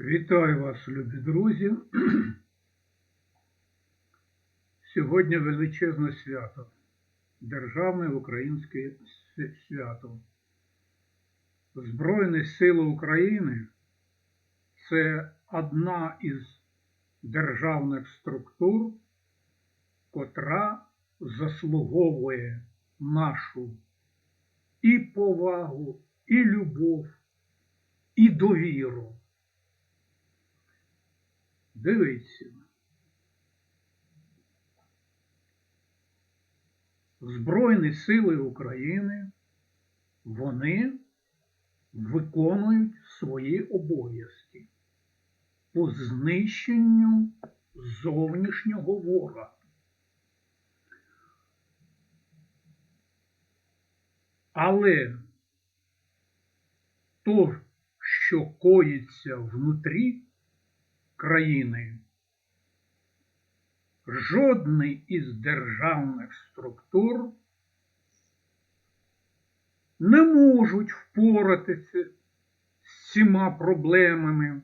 Вітаю вас, любі друзі. Сьогодні величезне свято, Державне українське свято. Збройні Сили України це одна із державних структур, котра заслуговує нашу і повагу, і любов, і довіру. Дивіться. Збройні сили України, вони виконують свої обов'язки по знищенню зовнішнього ворога. Але то, що коїться внутрі країни, жодний із державних структур не можуть впоратися з цими проблемами,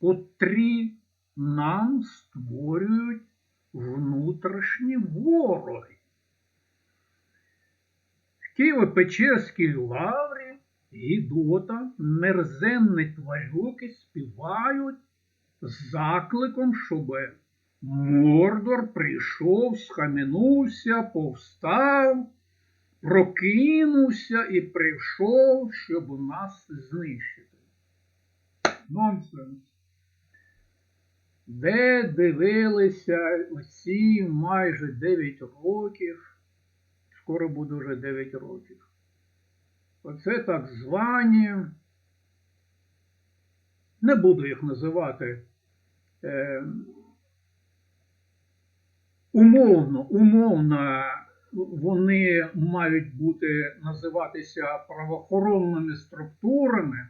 котрі нам створюють внутрішні вороги. В Києво-Печерській лаврі Гідота, мерзенні тварюки співають з закликом, щоб Мордор прийшов, схаменувся, повстав, прокинувся і прийшов, щоб нас знищити. Нонсенс. Де дивилися оці майже 9 років, скоро буде вже 9 років. Оце так звані, не буду їх називати. Е, умовно, умовно вони мають бути називатися правоохоронними структурами,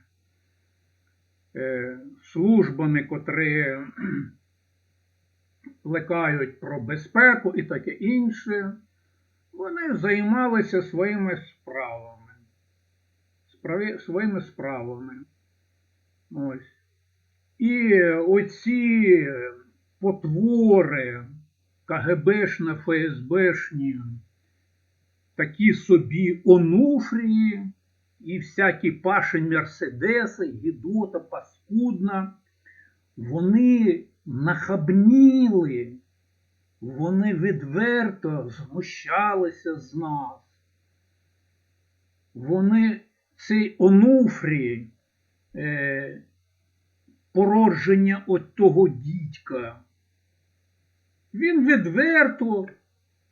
е, службами, котрі плекають про безпеку і таке інше. Вони займалися своїми справами. Своїми справами. Ось. І оці потвори КГБшні, ФСБшні, такі собі онуфрії і всякі паші Мерседеси, Гідота, Паскудна, вони нахабніли, вони відверто знущалися з нас. Вони цей онуфрій, е, породження от того дідька, він відверто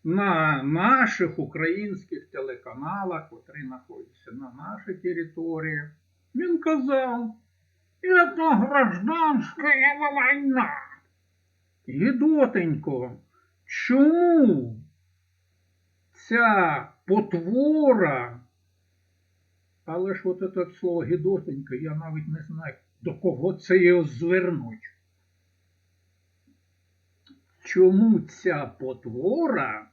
на наших українських телеканалах, котрі знаходяться на нашій території, він казав, це гражданська війна. Гідотенько, чому ця потвора, але ж от це слово гідотенько, я навіть не знаю, до кого це його звернуть. Чому ця потвора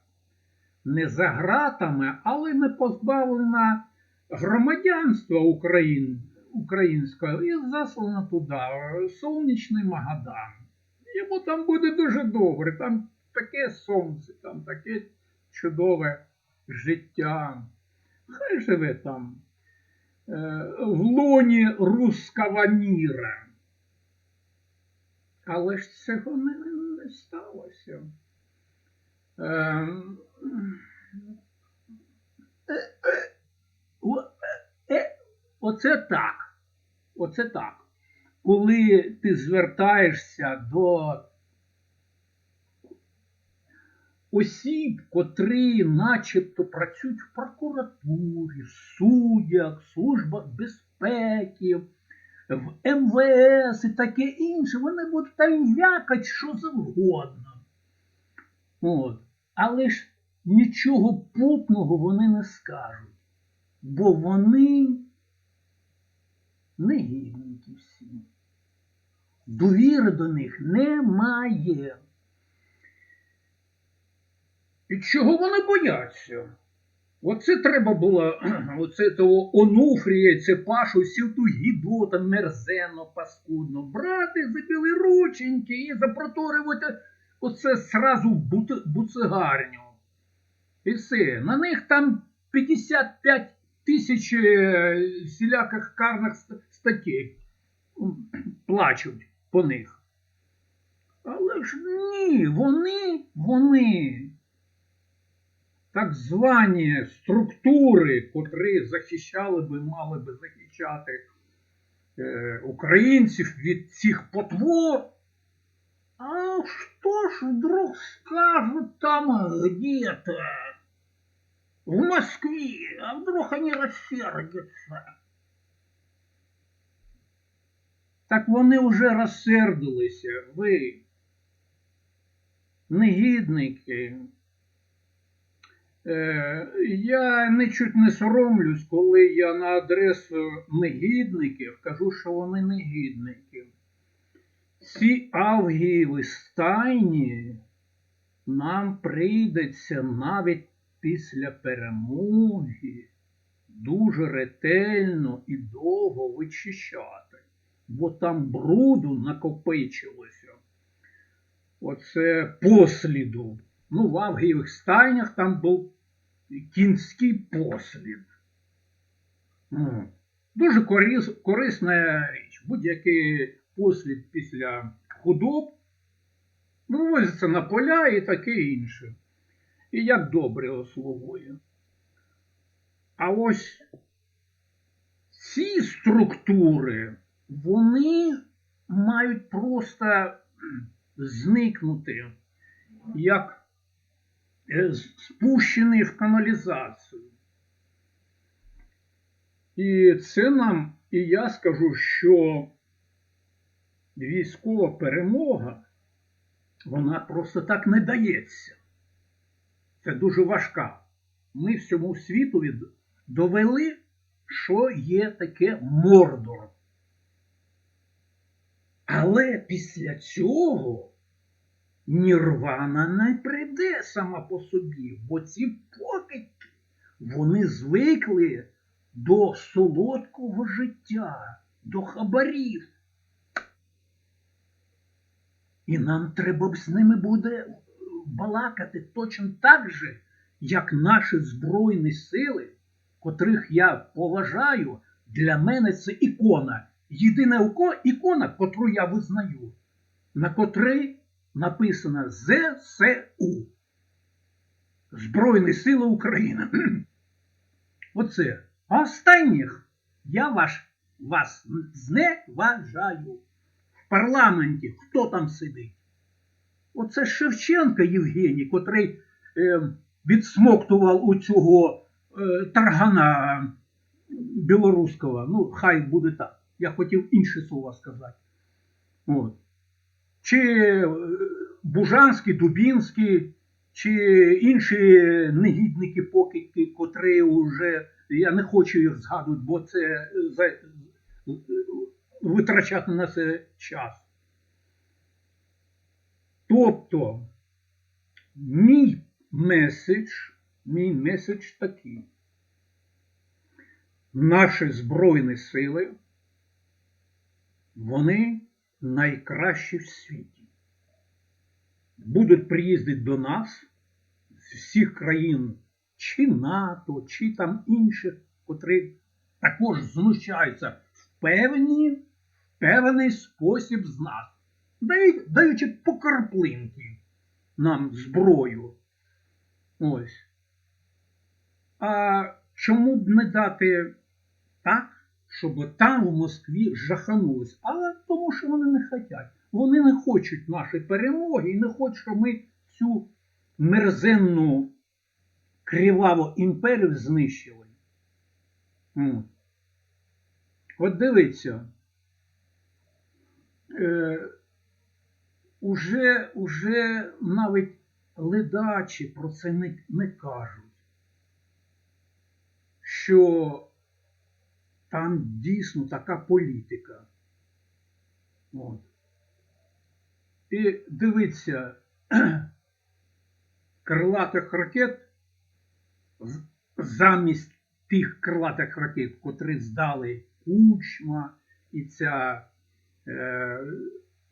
не за гратами, але не позбавлена громадянства Україн, українського і заслана туди, сонячний Магадан. Йому там буде дуже добре, там таке сонце, там таке чудове життя. Хай живе там в лоні руского міра. Але ж цього не, не сталося. Е, е, е, е, Оце так. Оце так. Коли ти звертаєшся до осіб, котрі начебто працюють в прокуратурі, суддях, службах безпеки, в МВС і таке інше, вони будуть там вякати що завгодно. От. Але ж нічого путного вони не скажуть, бо вони негідники всі. Довіри до них немає. Чого вони бояться? Оце треба було, оце того Онуфрія, це Пашу, всю ту гідоту мерзенно, паскудно, брати за білі рученьки і запроторювати оце сразу буцегарню. І все. На них там 55 тисяч е, всіляких карних ст- статей плачуть по них. Але ж ні, вони, вони так звані структури, котрі захищали би, мали би захищати е, українців від цих потвор. А что ж вдруг скажут там где-то? В Москве. А вдруг они рассердятся? Так вони вже розсердилися. Ви, негідники. Е, я нічуть не соромлюсь, коли я на адресу негідників кажу, що вони негідники. Ці авгієві стайні нам прийдеться навіть після перемоги дуже ретельно і довго вичищати, бо там бруду накопичилося. Оце посліду. Ну, в авгієвих стайнях там був кінський послід. Ну, Дуже корис, корисна річ. Будь-який послід після худоб вивозиться на поля і таке інше. І як добре слугує. А ось ці структури, вони мають просто зникнути, як е, спущені в каналізацію. І це нам, і я скажу, що військова перемога, вона просто так не дається. Це дуже важка. Ми всьому світові довели, що є таке мордор. Але після цього Нірвана не прийде сама по собі, бо ці покидьки, вони звикли до солодкого життя, до хабарів. І нам треба з ними буде балакати точно так же, як наші Збройні сили, котрих я поважаю, для мене це ікона. Єдина ікона, котру я визнаю, на котрій написано ЗСУ. Збройні Сили України. Оце. Останніх я ваш, вас зневажаю. В парламенті хто там сидить? Оце Шевченка Євгеній, котрий е, відсмоктував у цього е, таргана білоруського. Ну, хай буде так. Я хотів інше слово сказати. От. Чи е, Бужанський, Дубінський, чи інші негідники покидьки, котрі вже, я не хочу їх згадувати, бо це е, витрачати на це час. Тобто, мій меседж, мій меседж такий. Наші Збройні сили, вони найкращі в світі. Будуть приїздити до нас з всіх країн, чи НАТО, чи там інших, котрі також знущаються в певні, певний спосіб з нас, даючи по карплинки нам зброю. Ось. А чому б не дати так, щоб там в Москві жаханулись? Але що вони не хочуть. Вони не хочуть нашої перемоги і не хочуть, щоб ми цю мерзенну криваву імперію знищили. От дивіться, е, уже, уже навіть ледачі про це не, не кажуть, що там дійсно така політика. От. І дивіться, крилатих ракет замість тих крилатих ракет, котрі здали Кучма і ця е,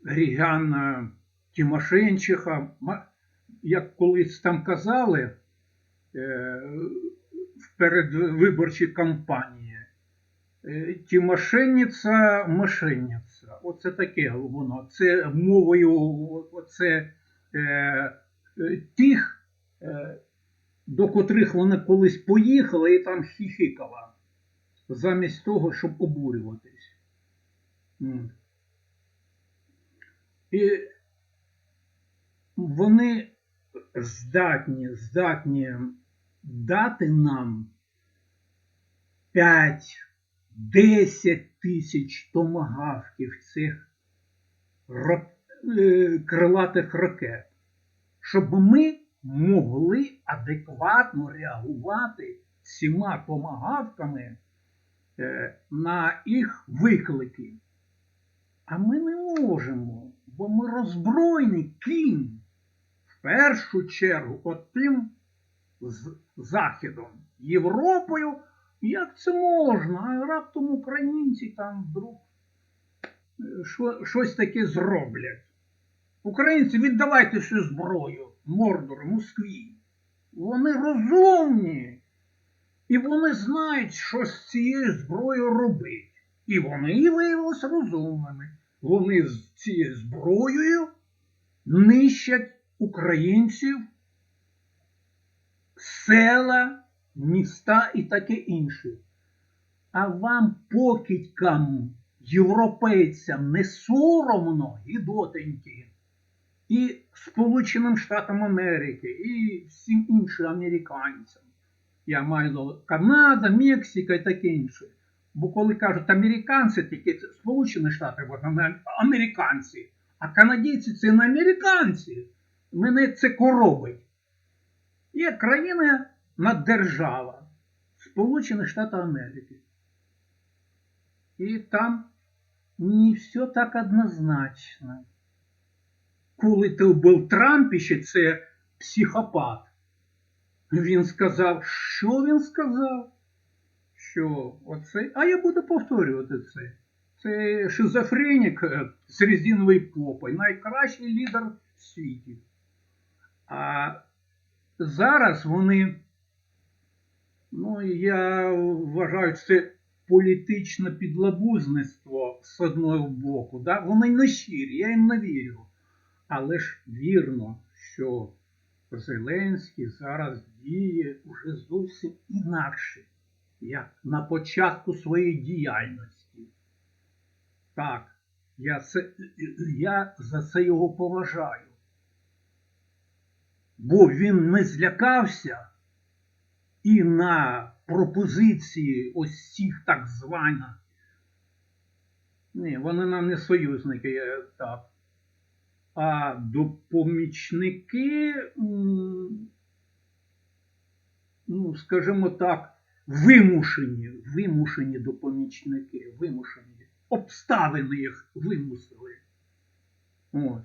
Грігяна Тимошенчиха, як колись там казали е, в передвиборчій кампанії, е, Тимошенниця, мошенниця. Оце таке воно. Це мовою оце, е, е, тих, е, до котрих вона колись поїхала і там хіхикала, замість того, щоб обурюватись. І вони здатні, здатні дати нам 5-10 тисяч томагавків цих ра- е, крилатих ракет, щоб ми могли адекватно реагувати всіма томагавками е, на їх виклики. А ми не можемо, бо ми роззброєні ким? В першу чергу отим з Західом, Європою. Як це можна? А раптом українці там вдруг е, щось таке зроблять. Українці, віддавайте всю зброю Мордору, Москві. Вони розумні. І вони знають, що з цією зброєю робити. І вони виявилися розумними. Вони з цією зброєю нищать українців, села, міста і таке інше. А вам, покидькам, європейцям, не соромно, гідотеньки, і Сполученим Штатам Америки, і всім іншим американцям. Я маю на Канада, Мексика і таке інше. Бо коли кажуть американці, тільки Сполучені Штати, вони американці, а канадійці це не американці. Мене це коробить. Є країна наддержава Сполучені Штати Америки. І там не все так однозначно. Коли то був Трамп, ще це психопат, він сказав, що він сказав? Що оце, а я буду повторювати це. Це шизофренік е, з резиновою попою, найкращий лідер в світі. А зараз вони, ну я вважаю, це політичне підлабузництво з одного боку. Да? Вони не щирі, я їм не вірю. Але ж вірно, що Зеленський зараз діє уже зовсім інакше, як на початку своєї діяльності. Так, я, це, я за це його поважаю. Бо він не злякався і на пропозиції ось цих так званих. Ні, вони нам не союзники, е, так. А допомічники, ну, скажімо так, вимушені, вимушені допомічники, вимушені. Обставини їх вимусили. От.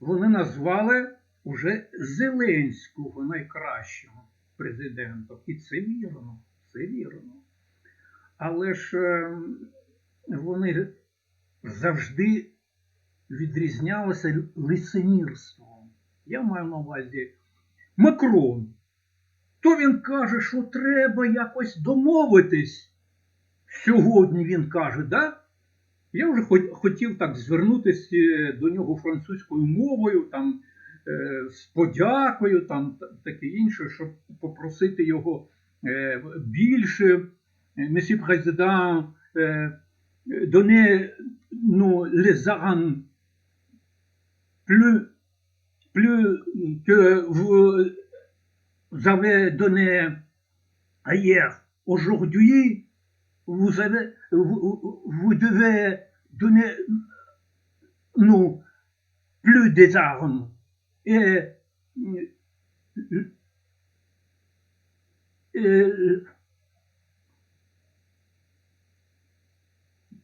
Вони назвали уже Зеленського найкращим президентом. І це вірно, це вірно. Але ж е, вони завжди відрізнялися лицемірством. Я маю на увазі Макрон. То він каже, що треба якось домовитись. Сьогодні він каже, да? Я вже хотів так звернутися до нього французькою мовою, там, е, з подякою, там таке інше, щоб попросити його е, більше. Месье президент, donnez nous les armes plus, plus que vous avez donné hier. Aujourd'hui, vous, avez, vous, vous devez donner nous plus des armes. Et, et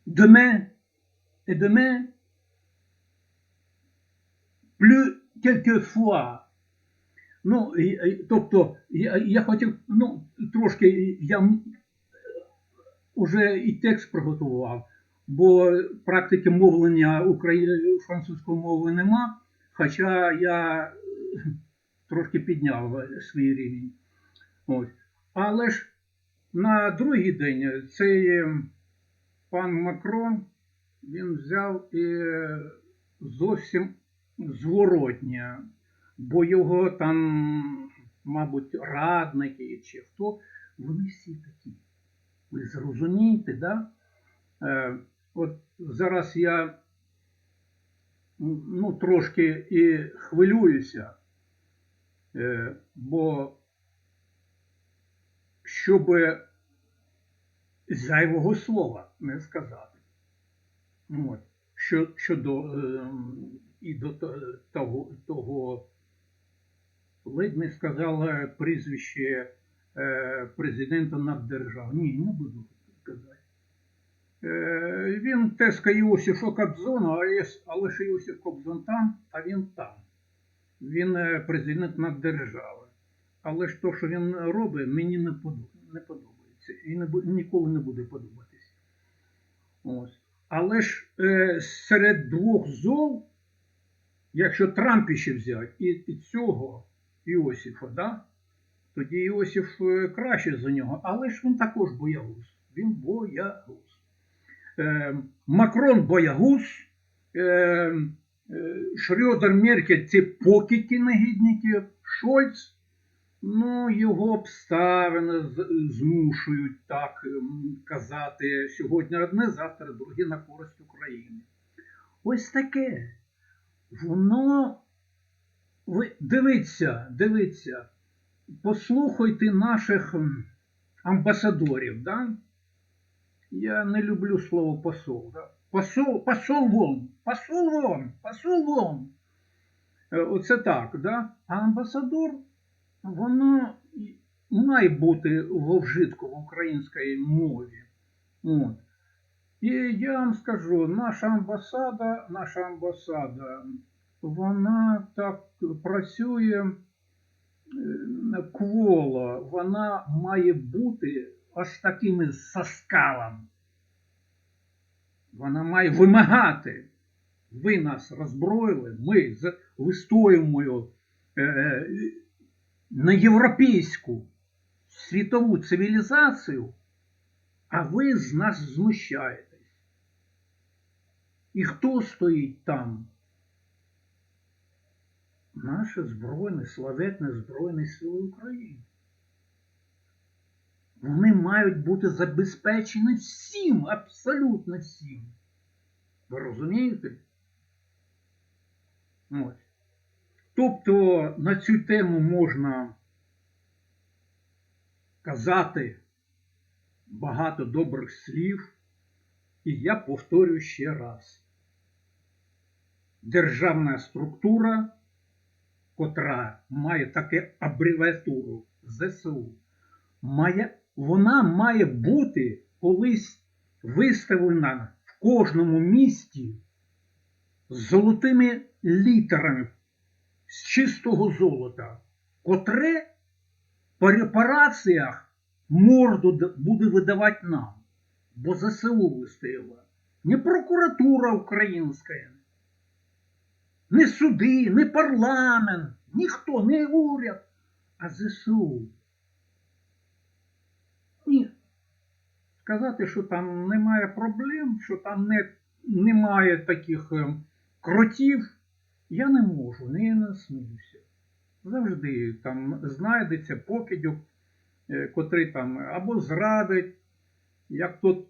demain, et demain, plus quelquefois, Ну, тобто, я, хотів, ну, трошки я м, уже і текст приготував, бо практики мовлення французької мови нема, хоча я трошки підняв свій рівень. Ось. Але ж на другий день цей е, пан Макрон він взяв і зовсім зворотня, бо його там, мабуть, радники чи хто, вони всі такі. Ви зрозумієте, да? Е, от зараз я ну, трошки і хвилююся, е, бо щоб зайвого слова не сказати. От. Що, щодо е, і до того, того ледь не сказала прізвище е, президента наддержав. Ні, не буду казати. Е, він тезка Іосифа Кобзона, але ж Іосиф Кобзон там, а він там. Він е, президент наддержави. Але ж то, що він робить, мені не подобається. І не, ніколи не буде подобатись. Ось. Але ж е, серед двох зол, якщо Трамп ще взяти, і, і цього Іосифа, да? тоді Іосиф е, краще за нього, але ж він також боягуз. Він боягуз. Е, Макрон боягуз, е, е, Меркель це покидьки негідники, Шольц, ну, його обставини змушують так ем, казати сьогодні одне, завтра друге на користь України. Ось таке. Воно. Ви дивіться, дивіться, послухайте наших амбасадорів, да? Я не люблю слово посол. Да? Посол, посол вон, посол вон, посол вон. Е, Оце так, да? А амбасадор, воно має бути во вжитку в українській мові. От. І я вам скажу, наша амбасада, наша амбасада, вона так працює е, кволо, вона має бути ось такими соскалом. Вона має вимагати. Ви нас роззброїли, ми вистоюємо е, на європейську світову цивілізацію, а ви з нас знущаєтесь. І хто стоїть там? Наші збройні, славетні Збройні Сили України. Вони мають бути забезпечені всім, абсолютно всім. Ви розумієте? Ось. Тобто на цю тему можна казати багато добрих слів, і я повторюю ще раз. Державна структура, котра має таке абревіатуру ЗСУ, має, вона має бути колись виставлена в кожному місті з золотими літерами з чистого золота, котре по репараціях морду буде видавати нам, бо ЗСУ вистояла. Не прокуратура українська, не суди, не парламент, ніхто, не уряд, а ЗСУ. Ні. Сказати, що там немає проблем, що там не, немає таких е, кротів, я не можу, не насмілюся. Завжди там знайдеться покидьок, е, котрий там або зрадить, як тут,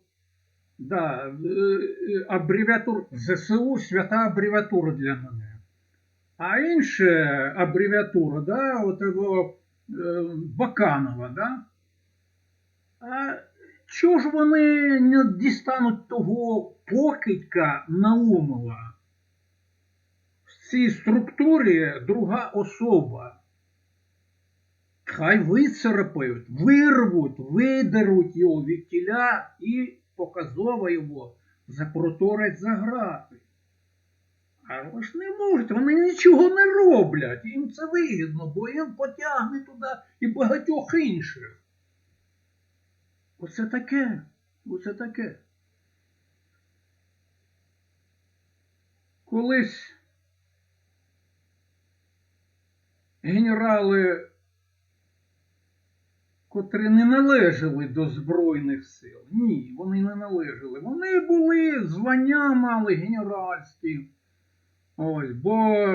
да, е, абревіатур ЗСУ свята абревіатура для мене. А інша абревіатура, да, от його Баканова, да? А чого ж вони не дістануть того покидька Наумова? В цій структурі друга особа. Хай вицарапають, вирвуть, видеруть його від тіля і показово його запроторять за грати. Але ж не можуть, вони нічого не роблять. Їм це вигідно, бо їм потягне туди і багатьох інших. Оце таке. Оце таке. Колись генерали, котрі не належали до Збройних сил. Ні, вони не належали. Вони були, звання мали генеральські. Ось, бо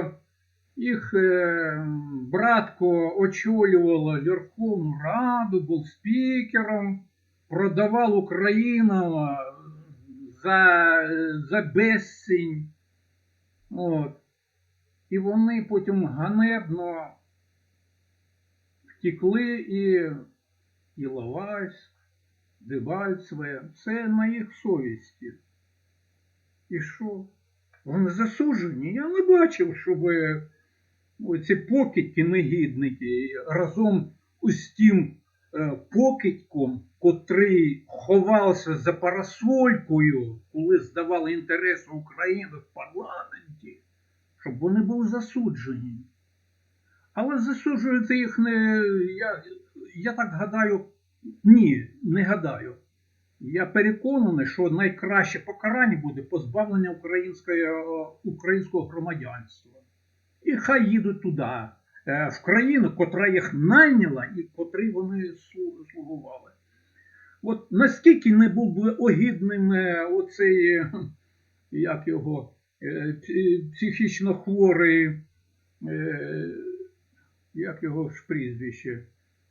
їх е, братко очолювало Верховну Раду, був спікером, продавав Україну е, за, за безцінь. От. І вони потім ганебно втекли і Іловайськ, Дебальцеве. Це на їх совісті. І що? Вони засуджені. Я не бачив, щоб оці покидьки негідники разом із тим покидьком, котрий ховався за парасолькою, коли здавали інтереси України в парламенті, щоб вони були засуджені. Але засуджувати їх не. Я, я так гадаю, ні, не гадаю. Я переконаний, що найкраще покарання буде позбавлення українського громадянства. І хай їдуть туди, е, в країну, котра їх найняла і котрій вони слугували. От наскільки не був би огідним е, оцей, е, як його, е, психічно хворий, е, як його ж прізвище.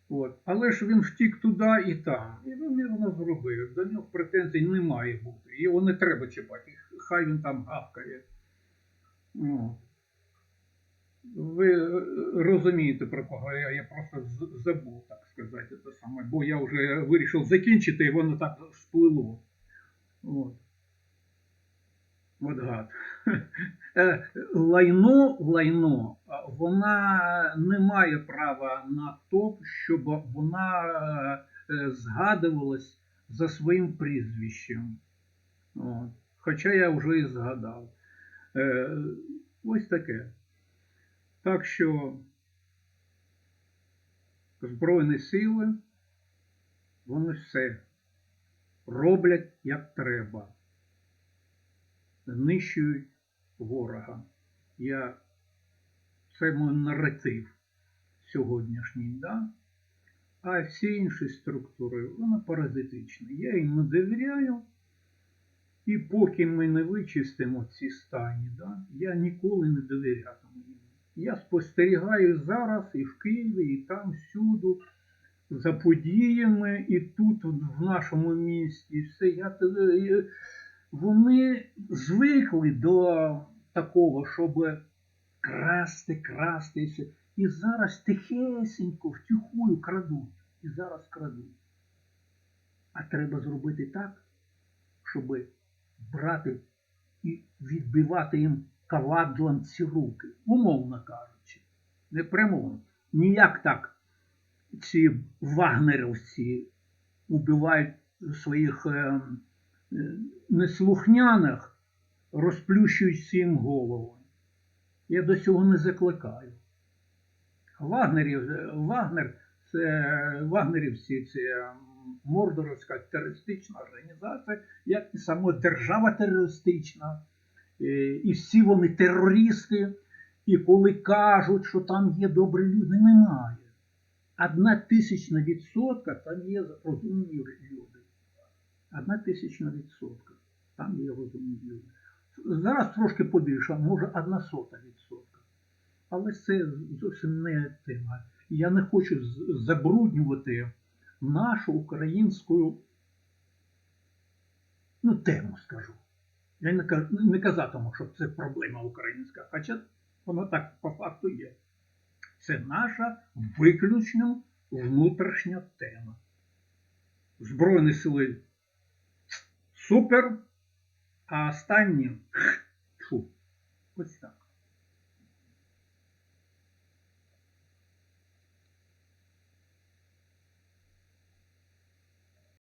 От. Але ж він втік туди і там. І він вірно зробив. До нього претензій не має бути. Його не треба чіпати. Хай він там гавкає. Ну. Ви е, розумієте, про кого я, я просто забув, так сказати, це саме, бо я вже вирішив закінчити, і воно так сплило. От. От гад. Е, Лайно, лайно, вона не має права на те, щоб вона е, згадувалась за своїм прізвищем. От. Хоча я вже і згадав. Ось таке. Так що Збройні сили, вони все роблять як треба. Знищують ворога. Я, це мій наратив сьогоднішній, да? а всі інші структури, вони паразитичні. Я їм не довіряю. І поки ми не вичистимо ці стані, да, я ніколи не довірятиму їм. Я спостерігаю зараз і в Києві, і там всюду за подіями, і тут в нашому місті. Все. Я, я- вони звикли до такого, щоб красти, красти. і все. І зараз тихесенько, втюхую крадуть. І зараз крадуть. А треба зробити так, щоб брати і відбивати їм кавадлом руки, умовно кажучи. Не прямо. Ніяк так ці вагнерівці убивають своїх е, е, неслухняних, розплющують їм голову. Я до цього не закликаю. Вагнерів, Вагнер, це вагнерівці це мордоровська терористична організація, як і сама держава терористична. Е, І всі вони терористи. І коли кажуть, що там є добрі люди, немає. Одна тисячна відсотка там є розумні люди. Одна тисячна відсотка. Там є розумні люди. Зараз трошки побільше, може одна сота відсотка. Але це зовсім не тема. Я не хочу забруднювати нашу українську ну, тему, скажу. Я не, казатиму, що це проблема українська, хоча воно так по факту є. Це наша виключно внутрішня тема. Збройні сили супер, а останні фу, ось так.